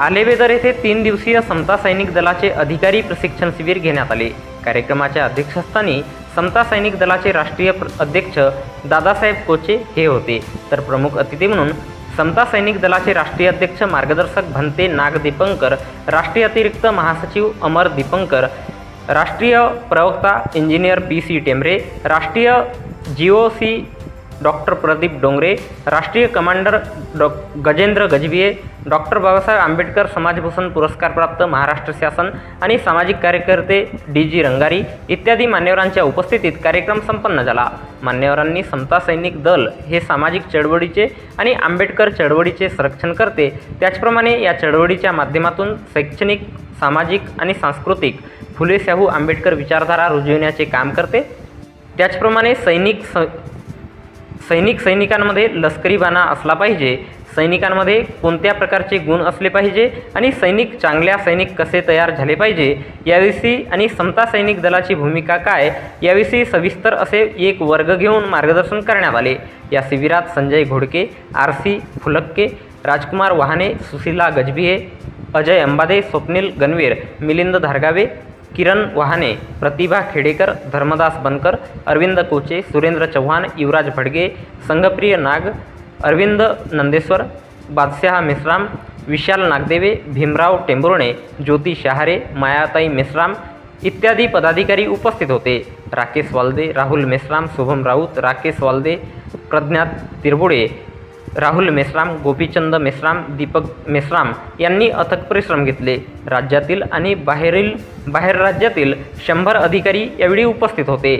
आलेबेदर येथे तीन दिवसीय समता सैनिक दलाचे अधिकारी प्रशिक्षण शिबिर घेण्यात आले. कार्यक्रमाच्या अध्यक्षस्थानी समता सैनिक दलाचे राष्ट्रीय प्र- अध्यक्ष दादासाहेब कोचे हे होते. तर प्रमुख अतिथी म्हणून समता सैनिक दलाचे राष्ट्रीय अध्यक्ष मार्गदर्शक भंते नाग दीपंकर राष्ट्रीय अतिरिक्त महासचिव अमर दीपंकर राष्ट्रीय प्रवक्ता इंजिनियर पी सी टेंबरे राष्ट्रीय G O C doctor Pradeep Dongre राष्ट्रीय कमांडर डॉ गजेंद्र गजबिये डॉक्टर बाबासाहेब आंबेडकर समाजभूषण पुरस्कारप्राप्त महाराष्ट्र शासन आणि सामाजिक कार्यकर्ते डी जी रंगारी इत्यादी मान्यवरांच्या उपस्थितीत कार्यक्रम संपन्न झाला. मान्यवरांनी समता सैनिक दल हे सामाजिक चळवळीचे आणि आंबेडकर चळवळीचे संरक्षण करते. त्याचप्रमाणे या चळवळीच्या माध्यमातून शैक्षणिक सामाजिक आणि सांस्कृतिक फुले शाहू आंबेडकर विचारधारा रुजविण्याचे काम करते. त्याचप्रमाणे सैनिक स सैनिक सैनिकांमध्ये लष्करी बाणा असला पाहिजे. सैनिकांमध्ये कोणत्या प्रकारचे गुण असले पाहिजे आणि सैनिक चांगल्या सैनिक कसे तयार झाले पाहिजे? याविषयी आणि समता सैनिक दलाची भूमिका काय? याविषयी सविस्तर असे एक वर्ग घेऊन मार्गदर्शन करण्यात आले. या शिबिरात संजय घोडके आर सी फुलक्के राजकुमार वहाने सुशीला गजबिये अजय अंबादे स्वप्नील गणवीर मिलिंद धारगावे किरण वहाने प्रतिभा खेडेकर धर्मदास बनकर अरविंद कोचे सुरेंद्र चव्हाण युवराज भडगे संघप्रिय नाग अरविंद नंदेश्वर बादशाह मेश्राम विशाल नागदेवे भीमराव टेंभुर्णे ज्योती शहारे मायाताई मेश्राम इत्यादी पदाधिकारी उपस्थित होते. राकेश वालदे राहुल मेश्राम शुभम राऊत राकेश वालदे प्रज्ञात तिरबुडे राहुल मेश्राम गोपीचंद मेश्राम दीपक मेश्राम यांनी अथक परिश्रम घेतले. राज्यातील आणि बाहेरील बाहेर राज्यातील शंभर अधिकारी यावेळी उपस्थित होते.